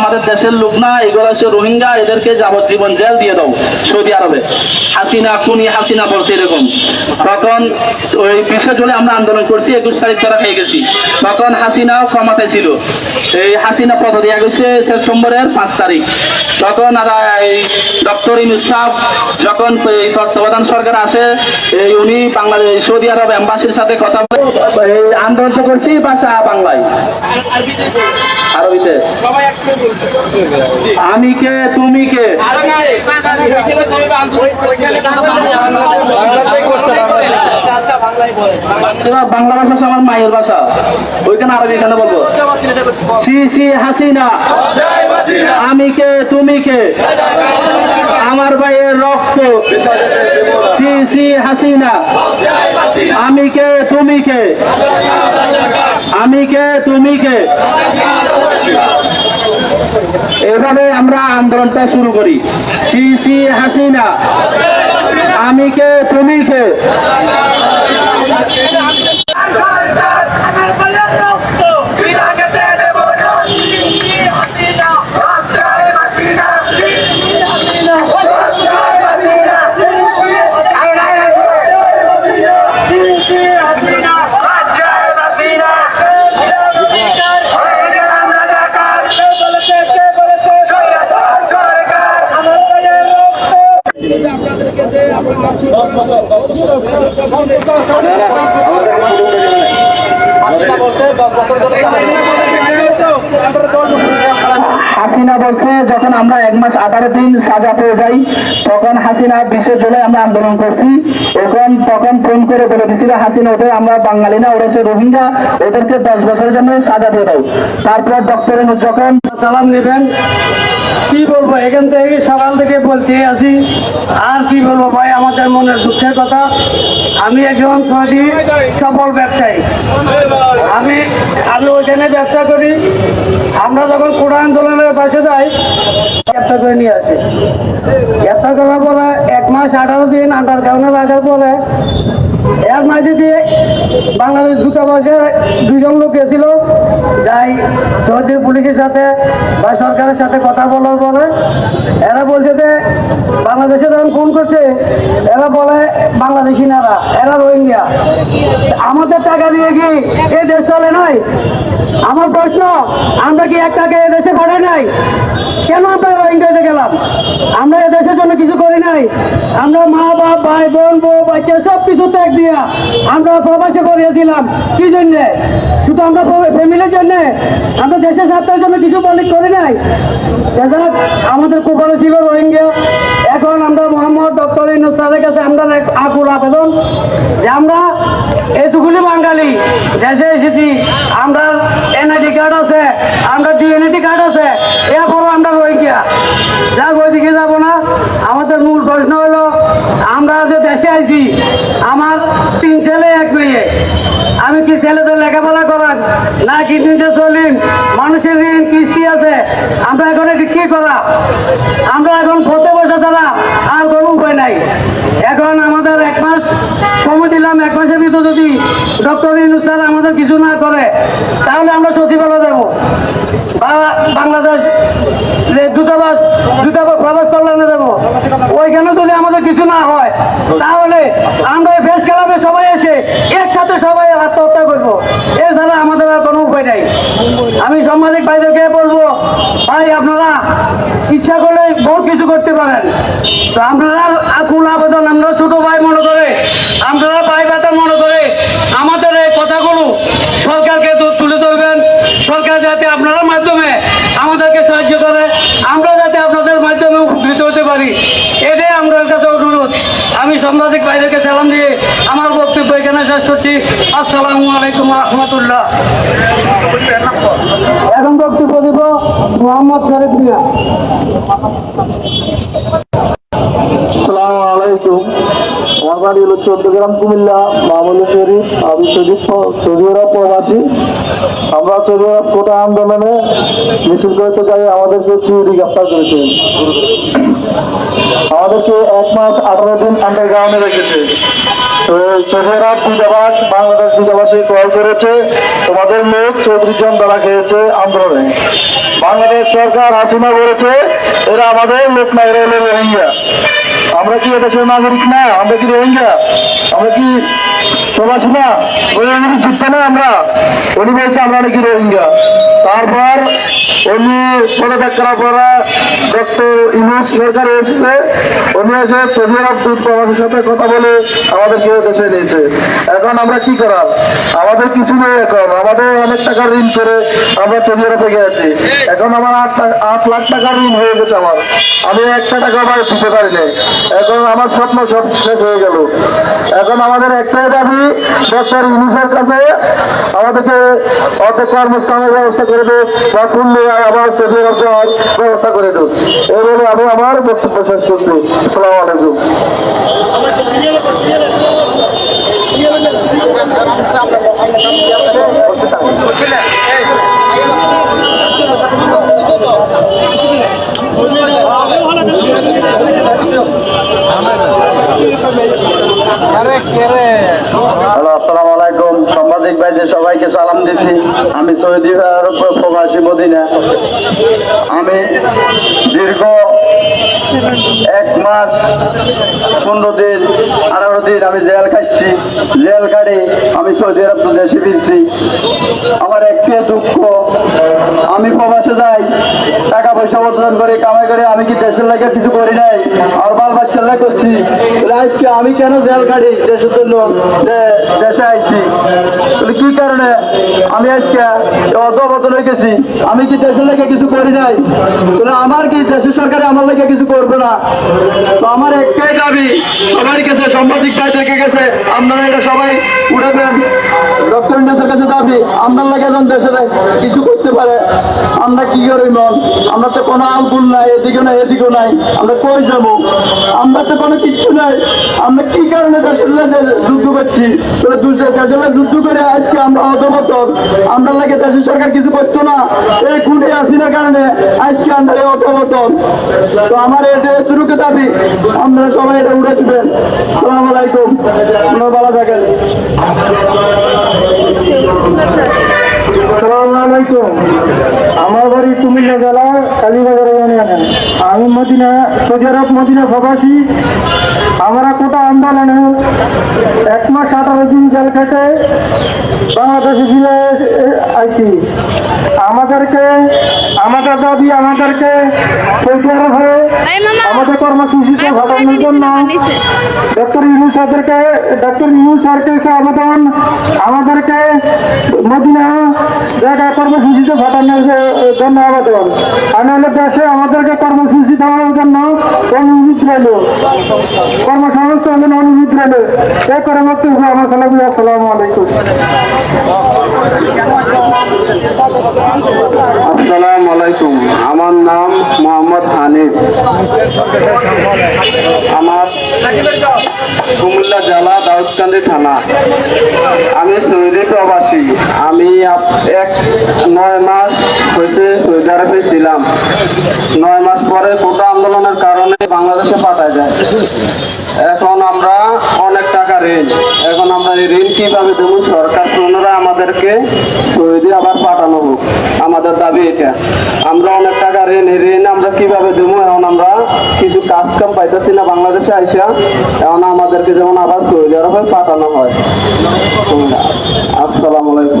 আমাদের দেশের লোক না, এগুলো হচ্ছে রোহিঙ্গা, এদেরকে যাবজ্জীবন জেল দিয়ে দাও সৌদি আরবে। হাসিনা, খুনি হাসিনা বলছে এরকম। তখন ওই বিশে জুলে আমরা আন্দোলন করছি, একুশ তারিখ তারা খেয়ে গেছি। তখন হাসিনাও ক্ষমতায় ছিল। এই হাসিনা পদ দেওয়া গেছে সেপ্টেম্বরের পাঁচ তারিখ। তখন এই ডক্টর ইনুসাফ যখন এই তত্ত্বাবধান সরকার আসে, এই উনি বাংলাদেশ সৌদি আরব এম্বাসির সাথে কথা বলে আন্দোলন তো করছি ভাষা বাংলায়। আরবিতে। আমি কে? তুমি কে? বাংলা ভাষা আমার মায়ের ভাষা। ওইখানে আরবি এখানে বলব। সি সি, হাসিনা। আমি কে? তুমি কে? আমার ভাইয়ের রক্ত। সি সি, হাসিনা। আমি কে? তুমি কে? আমি কে? তুমি কে এভাবে আমরা আন্দোলনটা শুরু করি। সি হাসিনা আমি কে তুমি কে? হাসিনা বলছে, যখন আমরা এক মাস আঠারো দিন সাজা পেয়ে যাই, তখন হাসিনা বিশে জুলাই আমরা আন্দোলন করছি। এখন তখন ফোন করে বলে দিছিল হাসিনা ওদের, আমরা বাঙালি না, ওরা হচ্ছে রোহিঙ্গা, ওদেরকে দশ বছরের জন্য সাজা দিয়ে দাও। তারপর ডক্টর যখন সালাম নেবেন। কি বলব? এখান থেকে সকাল থেকে বলতে আছি আর কি বলব ভাই, আমাদের মনের দুঃখের কথা। আমি একজন সৌদি সফল ব্যবসায়ী। আমি আমি ওইখানে ব্যবসা করি। আমরা যখন কোরআন আন্দোলনের পাশে যাই, গ্রেপ্তার করে নিয়ে আসি। গ্রেপ্তার করার পরে এক মাস আঠারো দিন আন্ডার গ্রাউন্ডে রাখার পরে এর মাঝে দিয়ে বাংলাদেশ দূতাবাসে দুজন লোক গেছিল, যাই সৌদি পুলিশের সাথে বা সরকারের সাথে কথা বলার পরে এরা বলছে যে বাংলাদেশে যখন ফোন করছে, এরা বলে বাংলাদেশি নারা এরা রোহিঙ্গা। আমাদের টাকা দিয়ে কি এ দেশ চলে নাই? আমার প্রশ্ন, আমরা কি এক টাকা দেশে পাঠাই নাই? কেন আমরা রোহিঙ্গাতে গেলাম? আমরা এ দেশের জন্য কিছু করি নাই? আমরা মা বাপ ভাই বোন বউ, বাচ্চা সব কিছু ত্যাগ দিয়া আমরা প্রবাসে করিয়ে দিলাম কি জন্যে? শুধু আমরা ফ্যামিলির জন্যে? আমরা দেশের স্বার্থের জন্য কিছু বলি করি নাই। দেখা আমাদের কুপারে ছিল রোহিঙ্গা। এখন আমরা মোহাম্মদ ডক্টর ইনুস কাছে আমরা আকুল আবেদন যে আমরা এটুকুনি বাঙালি দেশে এসেছি। আমরা এনআইডি কার্ড আছে, আমরা ডিএনএডি কার্ড আছে, এরপরও আমরা রোহিঙ্গা। যাক, ওইদিকে যাব না। আমাদের মূল প্রশ্ন হলো, আমরা যে দেশে আইছি, আমার তিন ছেলে, এক মেয়ে। আমি কি ছেলেদের লেখাপড়া করান না কিডনিতে চলিন মানুষের ঋণ, কিস্তি আছে। আমরা এখন এটি কি করা? আমরা এখন পথে বসে তারা আর কোনো উপায় নাই। এখন আমাদের এক মাস সময় দিলাম, এক মাসের ভিতর যদি ডক্টর ইনুস স্যার আমাদের কিছু না করে, তাহলে আমরা সচিবালয় দেব বা বাংলাদেশ দূতাবাস দূতাবাস প্রবাস ওইখানে যদি আমাদের কিছু না হয়, তাহলে আমরা বেশ ক্লাবে সবাই এসে একসাথে সবাই আত্মহত্যা করব। এছাড়া আমাদের আর কোনো উপায় নাই। আমি সাংবাদিক ভাইদেরকে বলব, ভাই, আপনারা ইচ্ছা করলে বহুত কিছু করতে পারেন। তো আপনারা আকুল আবেদন আমরা ছোট ভাই মনে করে আপনারা ভাই বেতন মনে করে আমাদের এই কথাগুলো সরকারকে তু- তুলে ধরবেন সরকার যাতে আপনার মাধ্যমে আমাদেরকে সাহায্য করে আমরা যাতে আপনাদের মাধ্যমে উপকৃত হতে পারি এটাই আমরা কাছে অনুরোধ আমি সাংবাদিক ভাইদেরকে সালাম দিয়ে আমার বক্তব্য এখানে শেষ করছি। আসসালামু আলাইকুম রহমতুল্লাহ। এখন বক্তব্য দিব মোহাম্মদ শরীফ মিয়া। আসসালামু আলাইকুম। চৌদ্দগ্রাম কুমিল্লা মামুলি শরীফ আমি সৌদি আরব প্রবাসী। আমরা আরব কোটা আন্দোলনে মিছিল করতে যাই আমাদেরকে চিউরি গ্রেপ্তার করেছে। আমাদেরকে এক মাস আঠারো দিন আন্ডারগ্রাউন্ডে রেখেছে। আরব দূতাবাস বাংলাদেশ দূতাবাসে কল করেছে। তোমাদের লোক চৌত্রিশ জন ধরা খেয়েছে আন্দোলনে। বাংলাদেশ সরকার হাসিনা বলেছে, এরা আমাদের লোক না, এরা হলো রোহিঙ্গা। আমরা কি এদেশের নাগরিক না? আমরা কি রোহিঙ্গা? আমরা কি আমরা আমরা তারপর উনি সরকার এসেছে। উনি এসে সৌদি আরব দূত সাথে কথা বলে আমাদেরকে দেশে নিয়েছে। এখন আমরা কি করার? আমাদের কিছু নেই এখন। আমাদের অনেক টাকা ঋণ করে আমরা সৌদি আরবে গেছি এখন আমার আট লাখ টাকার ঋণ হয়ে গেছে আমার। আমি একটা টাকা আবার দিতে পারি এখন আমার স্বপ্ন সব শেষ হয়ে গেল। এখন আমাদের একটাই দাবি ডক্টর নিজের কাছে আমাদেরকে অর্ধেক কর্মস্থানের ব্যবস্থা করে দেব বা খুললে আবার সৌদি রাখার ব্যবস্থা করে দেব এই বলে আমি আমার বক্তব্য শেষ করছি। আসসালামু আলাইকুম। হ্যালো আসসালামু আলাইকুম ভাইদের সবাইকে সালাম দিচ্ছি, আমি সৌদি আরব প্রবাসী মদিনা। আমি দীর্ঘ এক মাস, পনেরো দিন, আঠারো দিন আমি জেল খাচ্ছি জেল কাটে আমি সৌদি আরব দেশে ফিরছি। আমার একটাই দুঃখ, আমি প্রবাসে যাই, টাকা পয়সা অর্জন করে, কামাই করে, আমি কি দেশের লাগে কিছু করি নাই? আর বাল বাচ্চার করছি আজকে আমি কেন জেল কাটি দেশের জন্য দেশে আইছি। কি কারণে আমি আজকে অধবতন হয়ে গেছি? আমি কি দেশের লেগে কিছু করি নাই? আমার কি দেশের সরকারে আমার লাগে কিছু করবে না? তো আমার একটাই দাবি সবার কাছে সাংবাদিক ভাই থেকে গেছে, আপনারা এটা সবাই উঠাবেন। ডক্টর কাছে দাবি আপনার লাগে যেন দেশে কিছু করতে পারে। আমরা কি করি মন? আমরা তো কোনো আলগুল নাই, এদিকে নাই এদিকে নাই। আমরা কই যাব? আমরা তো কোনো কিচ্ছু নাই। আমরা কি কারণে দেশের যুদ্ধ করছি? দেশের যুদ্ধ করে আজকে আমরা অধবতর আমরা লাগে দেশের সরকার কিছু করতো না। এই খুঁড়ে আসি না কারণে আজকে আমরা এই অধবতর তো আমার এটা শুরুকে দাবি, আপনারা সবাই এটা উঠে দিবেন। সালাম আলাইকুম। আপনারা ভালো থাকেন। Thank you. আসসালামু আলাইকুম। আমার বাড়ি কুমিল্লা জেলা কালীবাজার ইউনিয়নে আমি। মদিনা সৌদি আরব মদিনা প্রবাসী। আমরা কোটা আন্দোলনে এক মাস আঠারো দিন জেল খেটে বাংলাদেশে ফিরে আইছি। আমাদেরকে আমাদের দাবি আমাদেরকে সৌদি আরবে আমাদের কর্মসূচিতে ঘটানোর জন্য ডক্টর ইউনুস স্যারদেরকে ডক্টর ইউনুস স্যারকে আবেদন আমাদেরকে মদিনা জায়গায় কর্মসূচিতে ঘটানোর জন্য আবেদন আর নাহলে দেশে আমাদেরকে কর্মসূচি দেওয়ার জন্য অনুভূত রইল কর্মসংস্থানের অনুভূত রইল এই করে মধ্যে আমার সালাম, আসসালামু আলাইকুম। আসসালামু আলাইকুম। মোহাম্মদ হানিফ। আমার কুমিল্লা জেলা দাউদকান্দি থানা। আমি সৌদি প্রবাসী। আমি এক নয় মাস হয়েছে সৌদি আরবে ছিলাম। নয় মাস পরে কোটা আন্দোলনের কারণে বাংলাদেশে পাঠায় যায়। এখন আমরা অনেক টাকা ঋণ। এখন আমরা এই ঋণ কীভাবে দেবো? সরকার পুনরায় আমাদেরকে সৌদি আবার পাঠানো হোক। আমাদের দাবি এটা। আমরা অনেক টাকা ঋণ, এই ঋণ আমরা কীভাবে দেবো? এখন আমরা কিছু কাজ কাম পাইতেছি না বাংলাদেশে আইসা। এখন আমাদেরকে যেমন আবার সৌদি আরবে পাঠানো হয়। আসসালামু আলাইকুম।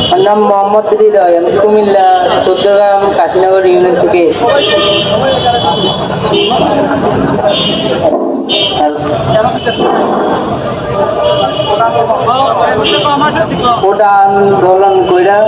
আমার নাম মোহাম্মদ হৃদয়। আমি কুমিল্লা চৌদ্দগ্রাম কাশীনগর ইউনিয়ন থেকে। ওটা আন্দোলন কইরা।